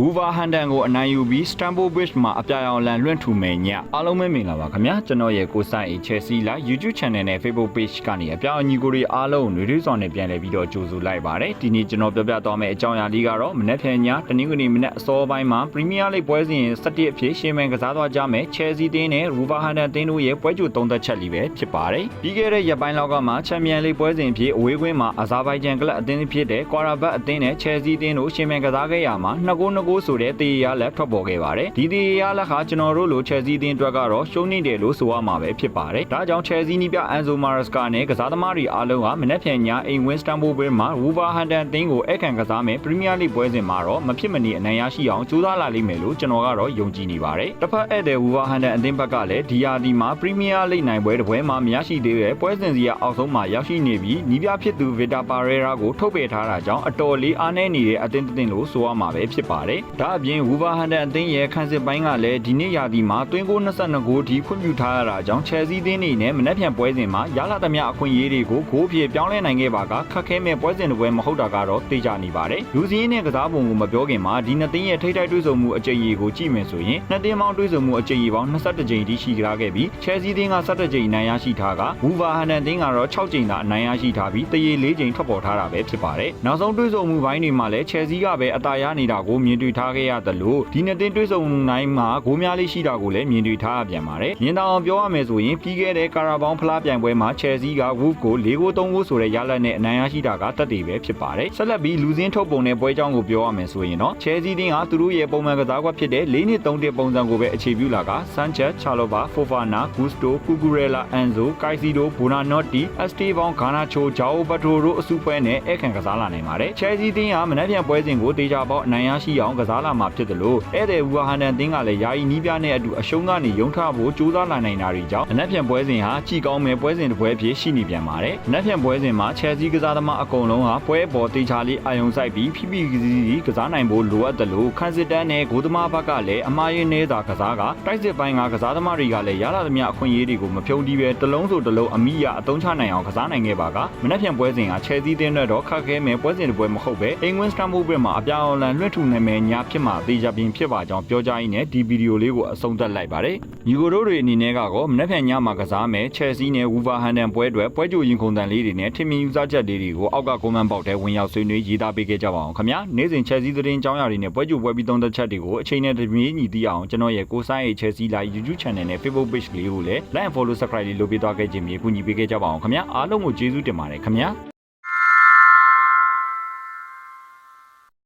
ဝူဗာဟန်တန်ကိုအနိုင်ယူပြီးစတန်ဘိုဘရစ်မှာအပြာရောင်လန်လွှင့်ထူမယ်ညအားလုံးပဲမင်္ဂလာပါခင်ဗျာကျွန်တော်ရဲ့ကိုဆိုင်အေ Chelsea လာ YouTube Channel နဲ့ Facebook Page ကနေအပြာအညီကိုတွေအားလုံးတွေတွေဆောင်နဲ့ပြန်လည်ပြီးတော့ကြိုဆိုလိုက်ပါတယ်ဒီနေ့ကျွန်တော်ပြောပြသွားမယ့်အကြောင်းအရာလေးကတော့မနေ့ဖြန်ညတနင်္ဂနွေမနေ့အစောပိုင်းမှာ Premier League ပွဲစဉ်17အဖြစ်ရှင်မန်ကစားသွားကြမယ် Chelsea တင်းနဲ့ဝူဗာဟန်တန်တင်းတို့ရဲ့ပွဲကြိုသုံးသက်ချက်လေးပဲဖြစ်ပါတယ်ပြီးခဲ့တဲ့ရက်ပိုင်းလောက်ကမှ Champions League ပွဲစဉ်အဖြစ်အဝေးကွင်းမှာအဇာဘိုင်ဂျန်ကလပ်အသင်းဖြစ်တဲ့ Qarabag အသင်းနဲ့ Chelsea တင်းတို့ရှင်မန်ကစားခဲ့ရမှာ2-2 9ဆိုတဲ့တေးရလက်ထွက်ပေါ်ခဲ့ပါတယ်။ဒီတေးရလက်ဟာကျွန်တော်တို့လို Chelsea တင်းအတွက်ကတော့ရှုံးနေတယ်လို့ဆိုရမှာပဲဖြစ်ပါတယ်။ဒါကြောင့် Chelsea နီးပြ Enzo Maresca နဲ့ကစားသမားတွေအားလုံးကမနေ့ဖြန်ညအိမ်ဝင်းစတန်ဘူဘေးမှာ Wolverhampton တင်းကိုအခန့်ကစားမယ် Premier League ပွဲစဉ်မှာတော့မဖြစ်မနေအနိုင်ရရှိအောင်ကြိုးစားလာလိမ့်မယ်လို့ကျွန်တော်ကတော့ယုံကြည်နေပါတယ်။တစ်ဖက်ဧည့်သည် Wolverhampton အသင်းဘက်ကလည်းဒီယာဒီမှာ Premier League နိုင်ပွဲတစ်ပွဲမှာမရရှိသေးတဲ့ပွဲစဉ်စီရအောက်ဆုံးမှာရောက်ရှိနေပြီးနီးပြဖြစ်သူ Victor Pereira ကိုထုတ်ပယ်ထားတာကြောင့်အတော်လေးအားနည်းနေတဲ့အသင်းတင်လို့ဆိုရမှာပဲဖြစ်ပါတယ်ဒါအပြင် Wolverhampton အသင်းရဲ့ခန်းစစ်ပိုင်းကလည်းဒီနေ့ယာဒီမှာတွင်းကို22ဂိုးထိခွင့်ပြုထားရတာကြောင့် Chelsea အသင်းနေနဲ့မနက်ဖြန်ပွဲစဉ်မှာရလာသမျှအခွင့်အရေးတွေကိုဂိုးဖြစ်ပြောင်းလဲနိုင်ခဲ့ပါကခက်ခဲမဲ့ပွဲစဉ်တစ်ပွဲမဟုတ်တာကတော့သိကြနေပါတယ်လူစည်းနဲ့ကစားပုံကိုမပြောခင်မှာဒီနှစ်သင်းရဲ့ထိထိုက်တွေ့ဆုံမှုအကြိမ်ကြီးကိုကြည့်မယ်ဆိုရင်နှစ်သင်းပေါင်းတွေ့ဆုံမှုအကြိမ်ကြီးပေါင်း22ကြိမ်ထိရှိကြခဲ့ပြီး Chelsea သင်းက17ကြိမ်နိုင်ရရှိထားက Wolverhampton သင်းကတော့6ကြိမ်သာအနိုင်ရရှိထားပြီးတရေ4ကြိမ်ထွက်ပေါ်ထားတာပဲဖြစ်ပါတယ်နောက်ဆုံးတွေ့ဆုံမှုပိုင်းတွေမှာလည်း Chelsea ကပဲအသာရနေတာကိုမြင်တွေ့ထားခဲ့ရသလိုဒီနှစ်သင်းတွေ့ဆုံမှုတိုင်းမှာဂိုးများလေးရှိတာကိုလည်းမြင်တွေ့ထားရပြန်ပါတယ်မြင်တောင်ပြောရမယ်ဆိုရင်ပြီးခဲ့တဲ့ကာရာဘောင်းဖလားပြိုင်ပွဲမှာ Chelsea က Wolves ကို4ဂိုး3ဂိုးဆိုတဲ့ရလဒ်နဲ့အနိုင်ရရှိတာကတက်တည်ပဲဖြစ်ပါတယ်ဆက်လက်ပြီးလူစင်းထုတ်ပုံတဲ့ပွဲကြောင်းကိုပြောရမယ်ဆိုရင်တော့ Chelsea တင်းကသူတို့ရဲ့ပုံမှန်ကစားကွက်ဖြစ်တဲ့၄နှစ်3တစ်ပုံစံကိုပဲအခြေပြုလာက Sanchez, Chalobah, Fofana, Gusto, Cucurella, Enzo, Caicedo, Bonanotti, Esteban, Garnacho, Joao Pedro တို့အစုဖွဲ့နဲ့အခန့်ကစားလာနိုင်ပါတယ်။ Chelsea တင်းကမနက်ဖြန်ပွဲစဉ်ကိုတေချာပေါက်အနိုင်ရရှိအောင်ကစားလာမှာဖြစ်တယ်လို့ဧည့်သည် Wolverhampton တင်းကလည်းယာယီနီးပြနဲ့အတူအရှုံးကနေရုံထဖို့ကြိုးစားလာနိုင်တာတွေကြောင့်မနက်ဖြန်ပွဲစဉ်ဟာကြည်ကောင်းမဲ့ပွဲစဉ်တစ်ပွဲဖြစ်ရှိနေပြန်ပါတယ်။မနက်ဖြန်ပွဲစဉ်မှာ Chelsea ကစားသမားအကုန်လုံးဟာပွဲပေါ်တေချာလေးအာရုံစိုက်ပြီးဖိဖိကစီကစားနိုင်ဖို့လိုအပ်တယ်လို့ခန်းစစ်တန်းနဲ့ဂိုးသမားဘက်ကလည်းအမှားရင်းနေတာကစားကတိုက်စစ်ပိုင်းကကစားသမားတွေကလည်းရလာသမျှအခွင့်အရေးတွေကိုမဖြုံးတီးပဲတစ်လုံးဆိုတစ်လုံးအမိရအသုံးချနိုင်အောင်ကစားနိုင်ခဲ့ပါကမနက်ဖြန်ပွဲစဉ်က Chelsea တင်းနဲ့တော့ခက်ခဲမဲ့ပွဲစဉ်တစ်ပွဲမဟုတ်ပဲအင်္ဂလန်စတမ်ဖို့ဘက်မှာအပြောင်းအလဲလွှင့်ထူနိုင်မဲ့ညာဖြစ်မှာတေချာပြင်ဖြစ်ပါကြောင်းပြောကြားရင်းနဲ့ဒီဗီဒီယိုလေးကိုအဆုံးသတ်လိုက်ပါတယ်။ညီကိုတို့တွေအနေနဲ့ကတော့မနက်ဖြန်ညမှာကစားမယ် Chelsea နဲ့ Wolverhampton ပွဲအတွက်ပွဲကြိုရင်ခုန်တန်လေးတွေနဲ့ထင်မြင်ယူဆချက်လေးတွေကိုအောက်ကကွန်မန့်ဘောက်ထဲဝင်ရောက်ဆွေးနွေးရေးသားပေးခဲ့ကြပါအောင်ခင်ဗျာ။နေ့စဉ် Chelsea သတင်းကြောင်းရာတွေနဲ့ပွဲကြိုပွဲပြီးသုံးသက်ချက်တွေကိုအချိန်နဲ့တပြေးညီသိအောင်ကျွန်တော်ရဲ့ကိုဆိုင်ရဲ့ Chelsea Live YouTube Channel နဲ့ Facebook Page လေးကိုလည်း Like and Follow Subscribe လေးလုပ်ပေးသွားခဲ့ခြင်းမြေကူညီပေးခဲ့ကြပါအောင်ခင်ဗျာ။အားလုံးကိုကျေးဇူးတင်ပါတယ်ခင်ဗျာ။